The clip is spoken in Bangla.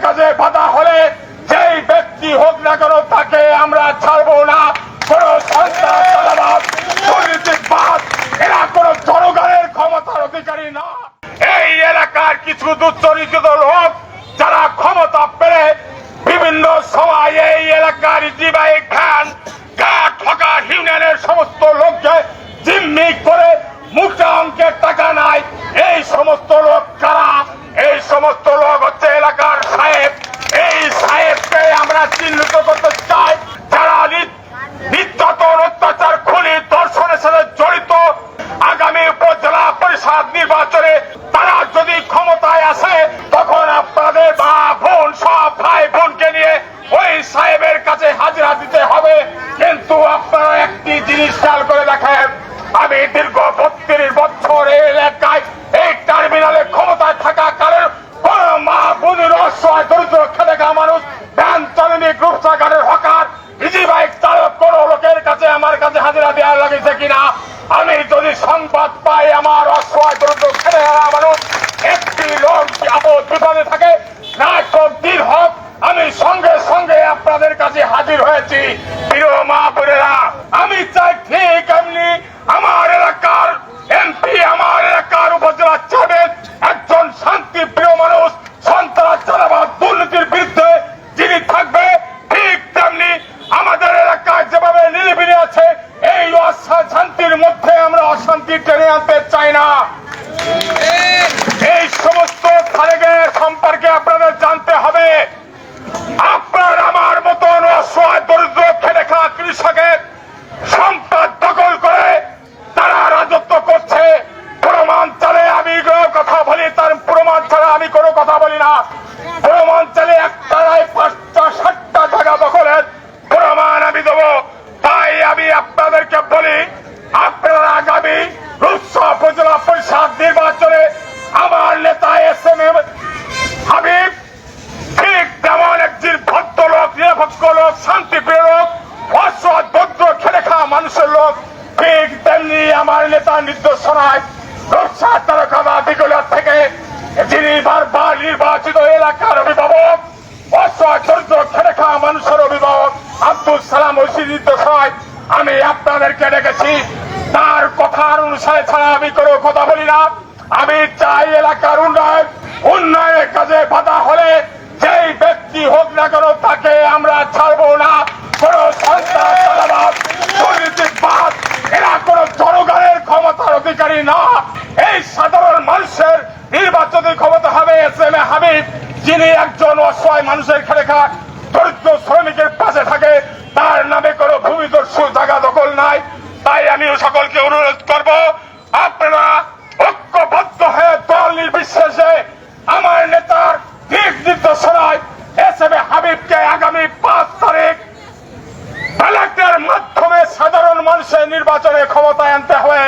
কাজে বাধা হলে যেই ব্যক্তি হোক না কেন তাকে আমরা ছাড়বো না। বিভিন্ন এই এলাকার জীবাই খান কাঠ সমস্ত লোককে জিম্মি করে অঙ্কের টাকা নাই। এই সমস্ত লোক কারা? এই সমস্ত লোক হচ্ছে এলাকার সাহেব এই সাহেবকে আমরা চিহ্নিত করতে চাই যারা নি- নির্যাতন অত্যাচার খুনি দর্শনের সাথে জড়িত আগামী উপজেলা পরিষদ নির্বাচনে তারা যদি ক্ষমতায় আসে তখন আপনাদের মা বোন সব ভাই বোনকে নিয়ে ওই সাহেবের কাছে হাজিরা দিতে হবে কিন্তু আপনারা একটি জিনিস খেয়াল করে দেখেন। আমি দীর্ঘ বত্রিশ বছর এই এলাকায়, এই টার্মিনালে ক্ষমতায় থাকা কারণ কোন মা বোনের দরিদ্র মানুষ গ্রুপ চাকারের হকার ইজি বাইক চালক কোন লোকের কাছে আমার কাছে হাজিরা দেওয়া লাগেছে কিনা? আমি যদি সংবাদ পাই আমার অসহায় দরিদ্র খাওয়া মানুষ, একটি লোক আপদ বিপদে থাকে? না হোক দিন হোক আমি সঙ্গে সঙ্গে আপনাদের কাছে হাজির হয়েছি প্রিয় মা বোনেরা আমি চাই ঠিক এমনি আমার এলাকার এমপি আমার এলাকার উপজেলা চেয়ারম্যান একজন শান্তি প্রিয় মানুষ সন্ত্রাস চালাবাদ দুর্নীতির বিরুদ্ধে যিনি থাকবে ঠিক তেমনি আমাদের এলাকায় যেভাবে নিরিবিলি আছে এই অশা- শান্তির মধ্যে আমরা অশান্তি টেনে আনতে চাই না এই সমস্ত তারেগের সম্পর্কে আপনাদের জানতে হবে আপনার আমার মতন অসহায় দরিদ্র খেটে কৃষকের সম্পদ দখল করে তারা রাজত্ব করছে। প্রমাণ চালে আমি কথা বলি, তার প্রমাণ ছাড়া আমি কোনো কথা বলি না। প্রমাণ চালে একটা মানুষের লোক ঠিক তেমনি আমার নেতা নির্দেশনায় থেকে যিনি বারবার নির্বাচিত এলাকার অভিভাবক অসৎ দরিদ্র খাওয়া মানুষের অভিভাবক আব্দুল সালাম ঐশী নির্দেশনায় আমি আপনাদেরকে ডেকেছি। তার কথার অনুসারে ছাড়া আমি কোনো কথা বলি না। আমি চাই এলাকার উন্নয়ন, উন্নয়নের কাজে বাধা হলে যেই ব্যক্তি হোক না কেন তাকে আমরা ছাড়বো না। কোন সন্ত্রাস চালাবাদ দুর্নীতিবাদ এরা কোন জনগণের অধিকারী না, এই সাধারণ মানুষের নির্বাচনী ক্ষমতা হবে এস এম এ হাবিব যিনি একজন অসহায় মানুষের খেলে খায় দরিদ্র শ্রমিকের পাশে থাকে। তার নামে কোনো ভূমিদস্যু জায়গা দখল নাই। তাই আমি সকলকে অনুরোধ করব, আপনারা ঐক্যবদ্ধ হয়ে দল নির্বিশেষে আমার নেতার দিক নির্দেশনায় এস এম এ হাবিবকে আগামী পাঁচ তারিখ ব্যালটের মাধ্যমে সাধারণ মানুষের নির্বাচনে ক্ষমতায় আনতে হবে।